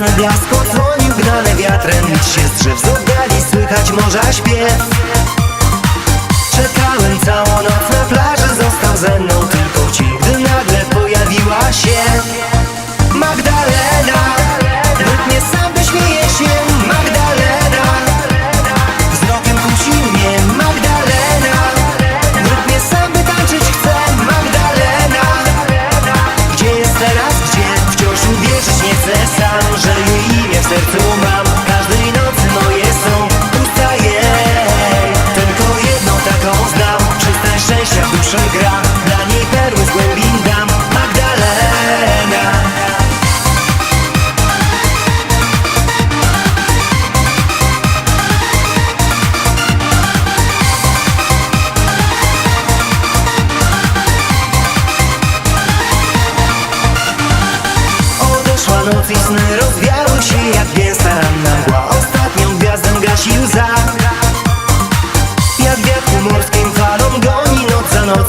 jasny blask odsłonił gnane wiatrem Nic się z drzew z oddali słychać morza śpiew. Czekałem całą noc na plaży, został ze mną tylko ci Gdy nagle pojawiła się Magdalena. Rytmie sam wyśmieje się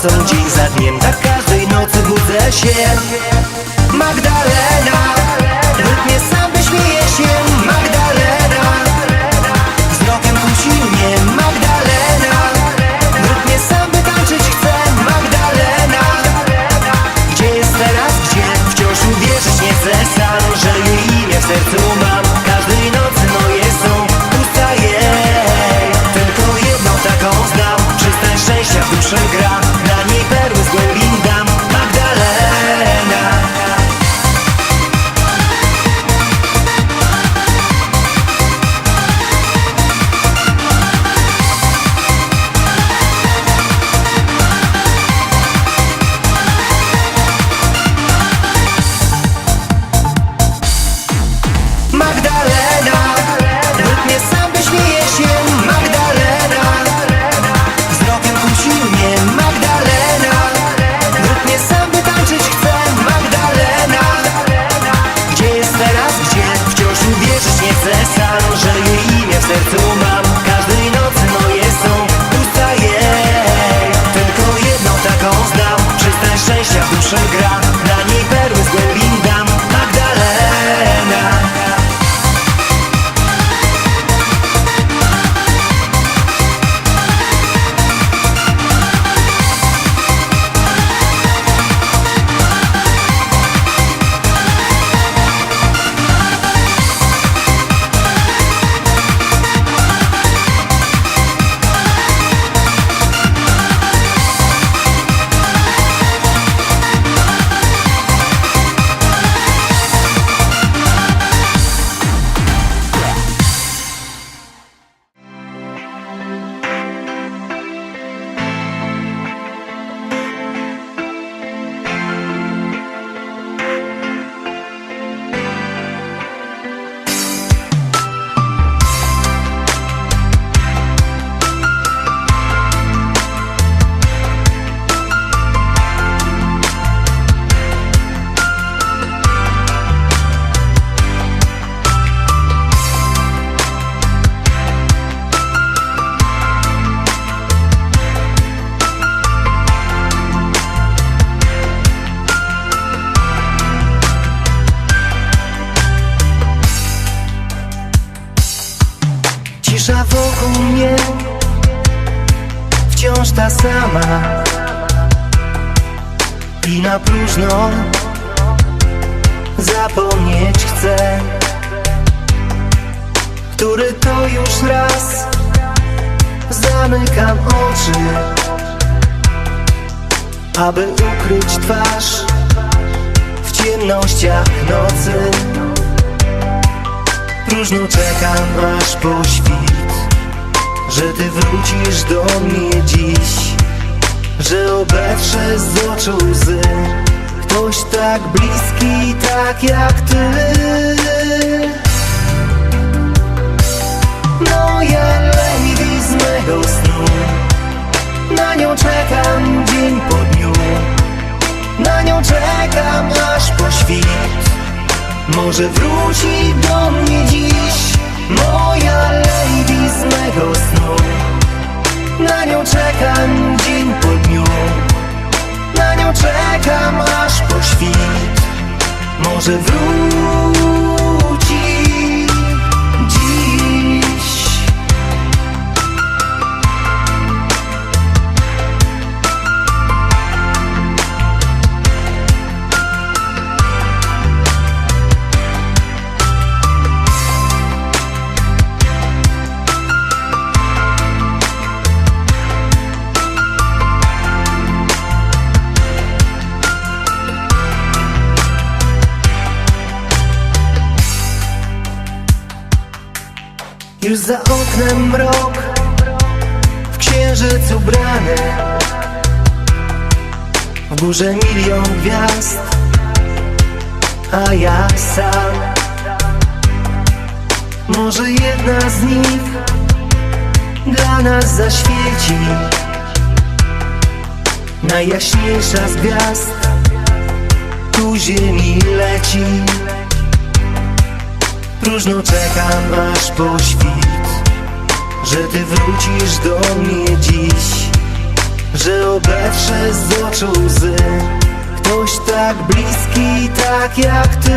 nocą Dzień za dniem, każdej nocy budzę się. Magdalena Rytmie sam wyśmieje się. Magdalena Wzrokiem kusi mnie Magdalena Rytmie sam wytańczyć chcę Magdalena gdzie jest teraz, gdzie? Wciąż uwierzyć nie chcę sam Że jej imię w sercu mam. Każdej nocy moje są usta jej. Tylko jedną taką znam. Przystań szczęścia w duszy Sama. I na próżno Zapomnieć chcę Który to już raz Zamykam oczy Aby ukryć twarz W ciemnościach nocy. Próżno czekam aż po świt Że ty wrócisz do mnie dziś Że obetrze z oczu łzy. Ktoś tak bliski, tak jak ty. Moja lady z mego snu Na nią czekam dzień po dniu. Na nią czekam aż po świt. Może wróci do mnie dziś Moja lady z mego snu Na nią czekam dzień po dniu. Na nią czekam aż po świt. Może wróci Już za oknem mrok W księżyc ubrany W górze milion gwiazd A ja sam. Może jedna z nich Dla nas zaświeci. Najjaśniejsza z gwiazd Tu ziemi leci Próżno czekam aż po świt Że ty wrócisz do mnie dziś Że obetrze z oczu łzy. Ktoś tak bliski, tak jak ty.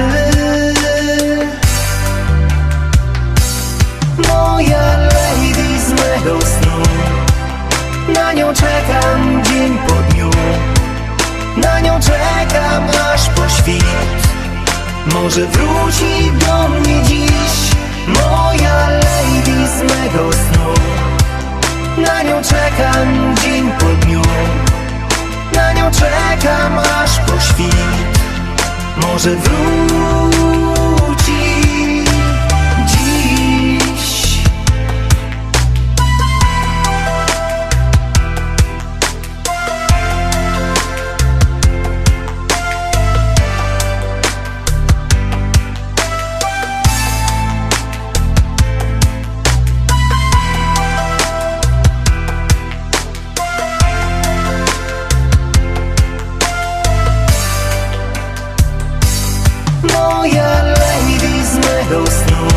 Moja lady z mego snu. Na nią czekam dzień po dniu. Na nią czekam aż po świt. Może wróci Może wróci Moja lady z mego snu.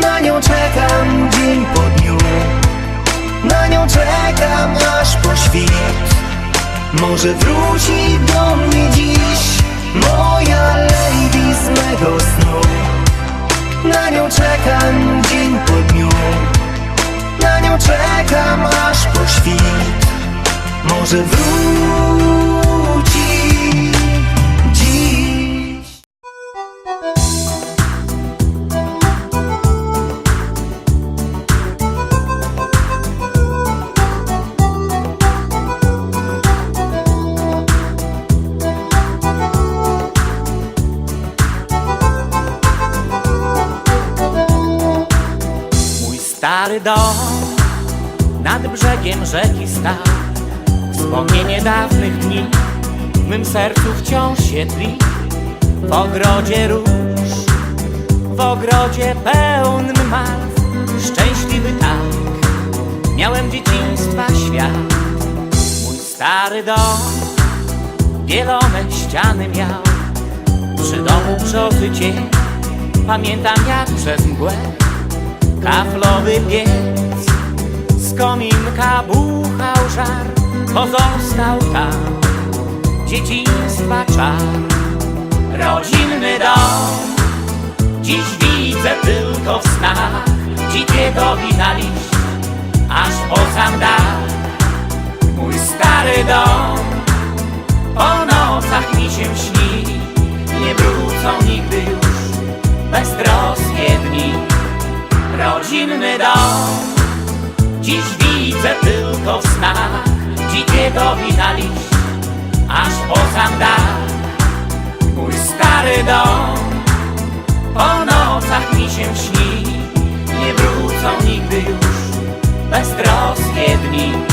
Na nią czekam dzień po dniu. Na nią czekam aż po świt. Może wróci do mnie dziś Moja lady z mego snu. Na nią czekam dzień po dniu. Na nią czekam aż po świt. Może wróci stary dom nad brzegiem rzeki stał Wspomnienie dawnych dni w mym sercu wciąż się tli. W ogrodzie róż, w ogrodzie pełnym malw Szczęśliwy tak, miałem dzieciństwa świat. Mój stary dom bielone ściany miał. Przy domu brzozy cień, pamiętam jak przez mgłę Kaflowy piec. Z kominka buchał żar Pozostał tam. Dzieciństwa czar. Rodzinny dom. Dziś widzę tylko w snach Dzikiego wina liść Aż po sam dach. Mój stary dom. Po nocach mi się śni Nie wrócą nigdy już Beztroskie dni rodzinny dom. Dziś widzę tylko w snach Dzikiego wina liść Aż po sam dach Mój stary dom. Po nocach mi się śni Nie wrócą nigdy już Beztroskie dni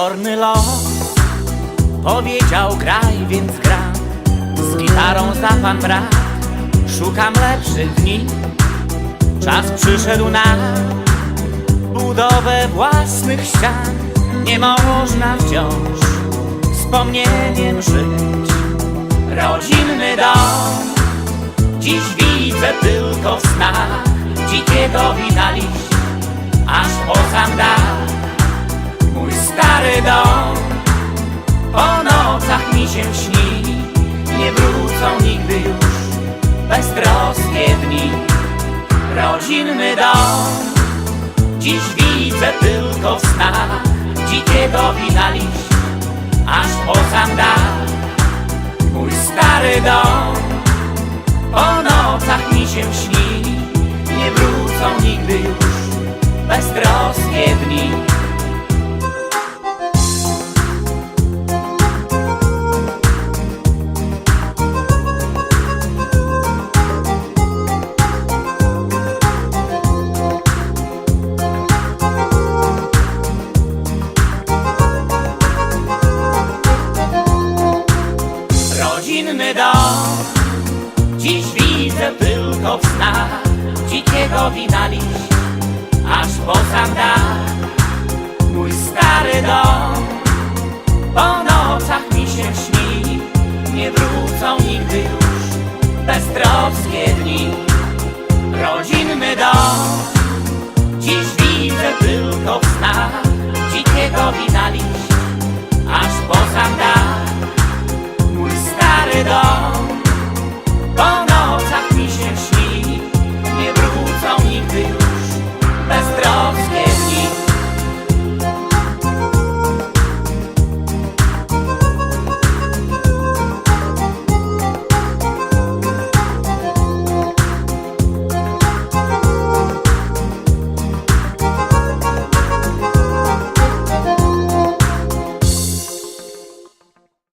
Przekorny los powiedział graj, więc gram Z gitarą za pan brat, szukam lepszych dni. Czas przyszedł na budowę własnych ścian. Nie można wciąż wspomnieniem żyć. Rodzinny dom, dziś widzę tylko w snach. Dzikiego wina aż po sam dach stary dom. Po nocach mi się śni Nie wrócą nigdy już Beztroskie dni. Rodzinny dom. Dziś widzę tylko w snach Dzikiego wina liść Aż po sam dach Mój stary dom. Po nocach mi się śni Nie wrócą nigdy już Beztroskie dni nowy dom Po nocach mi się śni Nie wrócą nigdy już Beztroskie dni. Rodzinny dom Dziś widzę tylko w snach Dzikiego wina liść Aż po sam dach